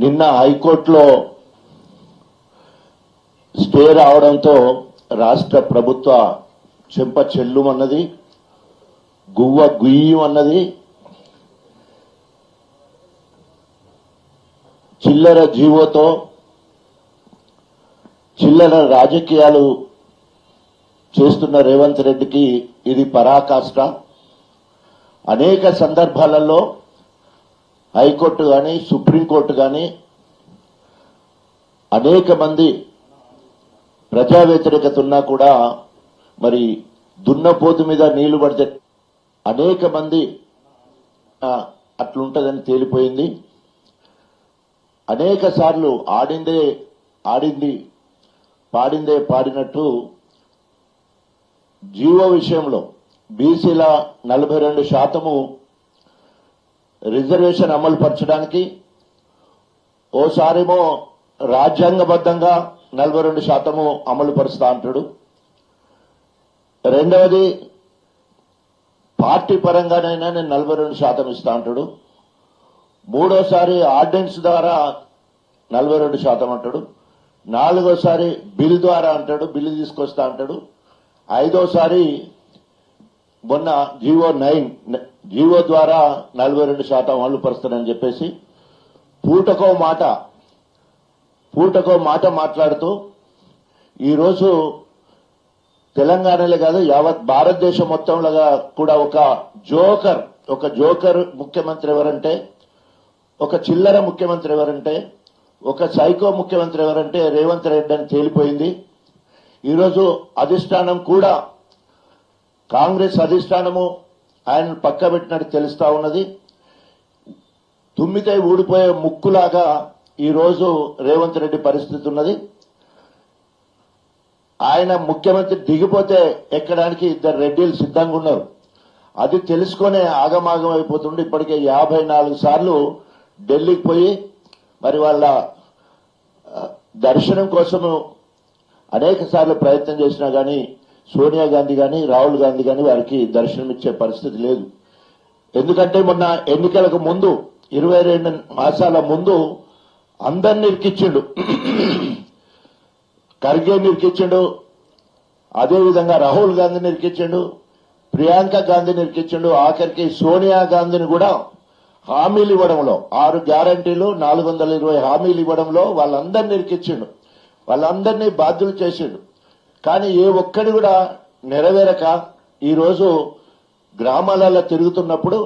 నిన్న హైకోర్టులో స్టే రావడంతో రాష్ట్ర ప్రభుత్వ చెంప చెల్లుమన్నది గువ్వ గుయ్యమన్నది చిల్లర జీవోతో చిల్లర రాజకీయాలు చేస్తున్న రేవంత్ రెడ్డికి ఇది పరాకాష్ట. అనేక సందర్భాలలో హైకోర్టు కానీ సుప్రీంకోర్టు కానీ అనేక మంది ప్రజా వ్యతిరేకత ఉన్నా కూడా మరి దున్నపోతు మీద నీళ్ళు పడితే అనేక మంది అట్లుంటదని తేలిపోయింది. అనేక సార్లు ఆడిందే ఆడింది పాడిందే పాడినట్టు జీవో విషయంలో బీసీల నలభై రెండు శాతము రిజర్వేషన్ అమలు పరచడానికి ఓసారేమో రాజ్యాంగబద్ధంగా నలభై రెండు శాతము అమలు పరుస్తా అంటాడు. రెండవది పార్టీ పరంగానైనా నేను నలభై రెండు శాతం ఇస్తా అంటాడు. మూడోసారి ఆర్డినెన్స్ ద్వారా నలభై రెండు శాతం అంటాడు. నాలుగోసారి బిల్ ద్వారా అంటాడు బిల్లు తీసుకొస్తా అంటాడు. ఐదోసారి మొన్న జీవో నైన్ జీవో ద్వారా నలభై రెండు శాతం అమలు పరుస్తానని చెప్పేసి పూటకో మాట పూటకో మాట మాట్లాడుతూ ఈరోజు తెలంగాణలో కాదు యావత్ భారతదేశం మొత్తంలో కూడా ఒక జోకర్ ఒక జోకర్ ముఖ్యమంత్రి ఎవరంటే ఒక చిల్లర ముఖ్యమంత్రి ఎవరంటే ఒక సైకో ముఖ్యమంత్రి ఎవరంటే రేవంత్ రెడ్డి అని తేలిపోయింది. ఈరోజు అధిష్టానం కూడా కాంగ్రెస్ అధిష్టానము ఆయనను పక్క పెట్టినట్టు తెలుస్తా ఉన్నది. తుమ్మితే ఊడిపోయే ముక్కులాగా ఈరోజు రేవంత్ రెడ్డి పరిస్థితి ఉన్నది. ఆయన ముఖ్యమంత్రి దిగిపోతే ఎక్కడానికి ఇద్దరు రెడ్డిలు సిద్ధంగా ఉన్నారు. అది తెలుసుకునే ఆగమాగం అయిపోతుండే. ఇప్పటికే యాభై నాలుగు సార్లు ఢిల్లీకి పోయి మరి వాళ్ళ దర్శనం కోసము అనేక సార్లు ప్రయత్నం చేసినా గానీ సోనియా గాంధీ కానీ రాహుల్ గాంధీ కానీ వారికి దర్శనం ఇచ్చే పరిస్థితి లేదు. ఎందుకంటే మొన్న ఎన్నికలకు ముందు ఇరవై రెండు మాసాల ముందు అందరిని ఇరికిచ్చిండు. ఖర్గే నిరికిచ్చిండు అదేవిధంగా రాహుల్ గాంధీని ఇరికిచ్చిండు ప్రియాంక గాంధీని ఇరికిచ్చిండు ఆఖరికి సోనియా గాంధీని కూడా హామీలు ఇవ్వడంలో ఆరు గ్యారంటీలు నాలుగు వందల ఇరవై హామీలు ఇవ్వడంలో వాళ్ళందరినీ ఇరికిచ్చిండు. వాళ్ళందరినీ బాధ్యులు చేసిండు. కానీ ఏ ఒక్కడి కూడా నెరవేరక ఈరోజు గ్రామాలలో తిరుగుతున్నప్పుడు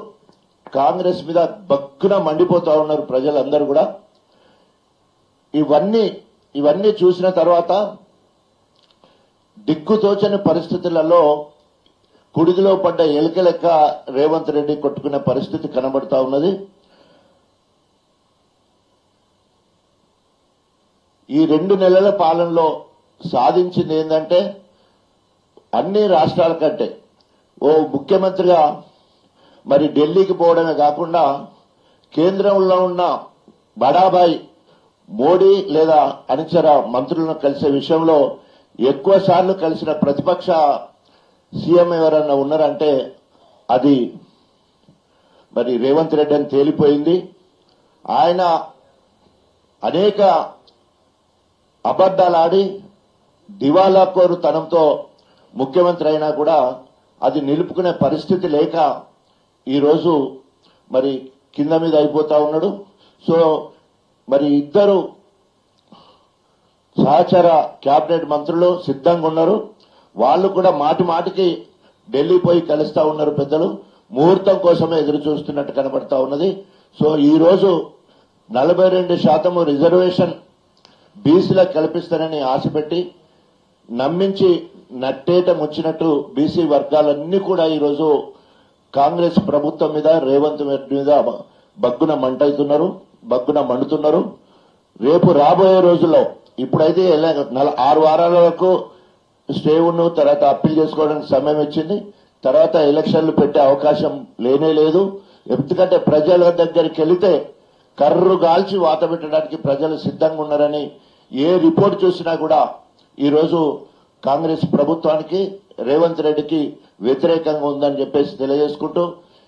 కాంగ్రెస్ మీద బక్కున మండిపోతా ఉన్నారు ప్రజలందరూ కూడా. ఇవన్నీ ఇవన్నీ చూసిన తర్వాత దిక్కుతోచని పరిస్థితులలో కుడిదిలో పడ్డ ఎలుక లెక్క రేవంత్ రెడ్డి కొట్టుకునే పరిస్థితి కనబడతా ఉన్నది. ఈ రెండు నెలల పాలనలో సాధించింది ఏంటంటే అన్ని రాష్ట్రాల కంటే ఓ ముఖ్యమంత్రిగా మరి ఢిల్లీకి పోవడమే కాకుండా కేంద్రంలో ఉన్న బడాబాయ్ మోడీ లేదా అనుచర మంత్రులను కలిసే విషయంలో ఎక్కువ సార్లు కలిసిన ప్రతిపక్ష సీఎం ఎవరన్నా ఉన్నారంటే అది మరి రేవంత్ రెడ్డి అని తేలిపోయింది. ఆయన అనేక అబద్దాలు దివాలా కోరు తనంతో ముఖ్యమంత్రి అయినా కూడా అది నిలుపుకునే పరిస్థితి లేక ఈరోజు మరి కింద మీద అయిపోతా ఉన్నాడు. సో మరి ఇద్దరు సహచర కేబినెట్ మంత్రులు సిద్ధంగా ఉన్నారు. వాళ్ళు కూడా మాటి మాటికి ఢిల్లీ పోయి కలుస్తా ఉన్నారు పెద్దలు. ముహూర్తం కోసమే ఎదురు చూస్తున్నట్టు కనబడతా ఉన్నది. సో ఈ రోజు నలభై రెండు శాతము రిజర్వేషన్ బీసీలకు కల్పిస్తానని ఆశపెట్టి నమ్మించి నట్టేట ముచ్చినట్టు బీసీ వర్గాలన్నీ కూడా ఈరోజు కాంగ్రెస్ ప్రభుత్వం మీద రేవంత్ రెడ్డి మీద బగ్గున మంటవుతున్నారు బగ్గున మండుతున్నారు. రేపు రాబోయే రోజుల్లో ఇప్పుడైతే నల- ఆరు వారాల వరకు స్టే ఉన్న తర్వాత అప్పీల్ చేసుకోవడానికి సమయం ఇచ్చింది. తర్వాత ఎలక్షన్లు పెట్టే అవకాశం లేనే లేదు. ఎందుకంటే ప్రజల దగ్గరికి వెళితే కర్రు గాల్చి వాత పెట్టడానికి ప్రజలు సిద్ధంగా ఉన్నారని ఏ రిపోర్ట్ చూసినా కూడా ఈరోజు కాంగ్రెస్ ప్రభుత్వానికి రేవంత్ రెడ్డికి వ్యతిరేకంగా ఉందని చెప్పేసి తెలియజేసుకుంటూ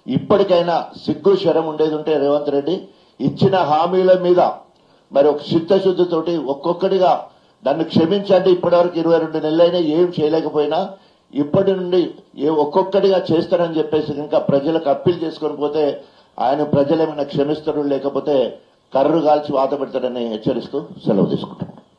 ఇప్పటికైనా సిగ్గు శరం ఉండేది ఉంటే రేవంత్ రెడ్డి ఇచ్చిన హామీల మీద మరి ఒక చిత్తశుద్ధితోటి ఒక్కొక్కటిగా నన్ను క్షమించండి ఇప్పటివరకు ఇరవై రెండు నెలలైనా ఏం చేయలేకపోయినా ఇప్పటి నుండి ఏ ఒక్కొక్కటిగా చేస్తారని చెప్పేసి ఇంకా ప్రజలకు అప్పీల్ చేసుకొని పోతే ఆయన ప్రజలు ఏమైనా క్షమిస్తారు లేకపోతే కర్రు కాల్చి వాత పెడతాడని హెచ్చరిస్తూ సెలవు తీసుకుంటాం